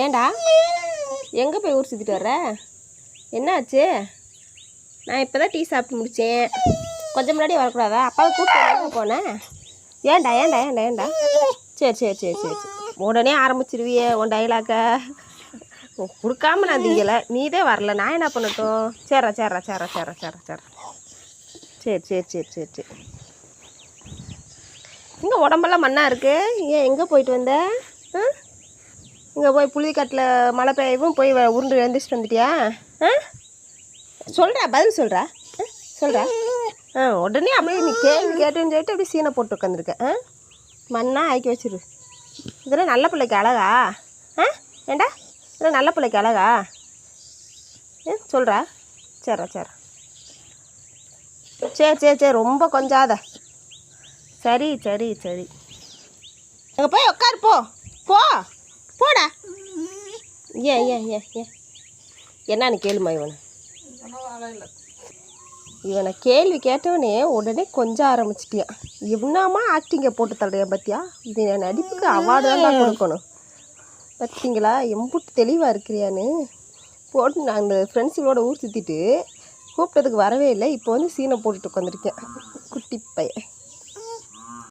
ஏன்டா எங்கே போய் ஊர் சுற்றிட்டு வர்ற? என்னாச்சு? நான் இப்போ தான் டீ சாப்பிட்டு முடித்தேன் கொஞ்சம் முன்னாடி வரக்கூடாதா? அப்பாவை கூப்பிட்டு போனேன் ஏன்டா ஏன்டா ஏன்டா ஏன்டா சரி சரி சரி சரி சரி. உடனே ஆரம்பிச்சிருவியே உன் டைலாக்க கொடுக்காம நான் திங்கலை. நீதே வரல. நான் என்ன பண்ணட்டும்? சேர்றா சேர்றா சேர்றா சேர்றா சேர்றா சேர்றா. சரி சரி சரி சரி சரி. இங்கே உடம்பெல்லாம் மண்ணாக இருக்குது ஏன் எங்கே போயிட்டு வந்த? இங்கே போய் புளிக்காட்டில் மழை பெய்யவும் போய் உருண்டு எழுந்திரிச்சிட்டு வந்துட்டியா? ஆ? சொல்கிறா பதில் சொல்கிறா ஆ சொல்கிறா ஆ உடனே அப்படியே நீ கேள்வி கேட்டுன்னு சொல்லிட்டு அப்படியே சீனை போட்டு உட்காந்துருக்கேன் ஆ? மண்ணாக ஆக்கி வச்சிரு. இதெல்லாம் நல்ல பிள்ளைக்கு அழகா? ஆ? ஏண்டா? இதெல்லாம் நல்ல பிள்ளைக்கு அழகா? ஏ சொல்கிறா சரிடா சரி. சரி சரி சரி ரொம்ப கொஞ்சாத. சரி சரி சரி. அங்கே போய் உட்காரு போ. போ. ஏன் ஏன் ஏன் ஏன் என்னன்னு கேளுமா இவனை? இவனை கேள்வி கேட்டவனே உடனே கொஞ்சம் ஆரம்பிச்சிட்டியான் இவனாமா ஆக்டிங்கை போட்டு தள்ளுறியா பத்தியா? இது என் நடிப்புக்கு அவார்டு தான் நான் கொடுக்கணும். பார்த்தீங்களா எம்புட்டு தெளிவாக இருக்கிறியான்னு. போட்டு நான் அந்த ஃப்ரெண்ட்ஸுங்களோட ஊர் சுற்றிட்டு கூப்பிட்டதுக்கு வரவே இல்லை. இப்போ வந்து சீனை போட்டுட்டு உட்காந்துருக்கேன் குட்டி பையன்.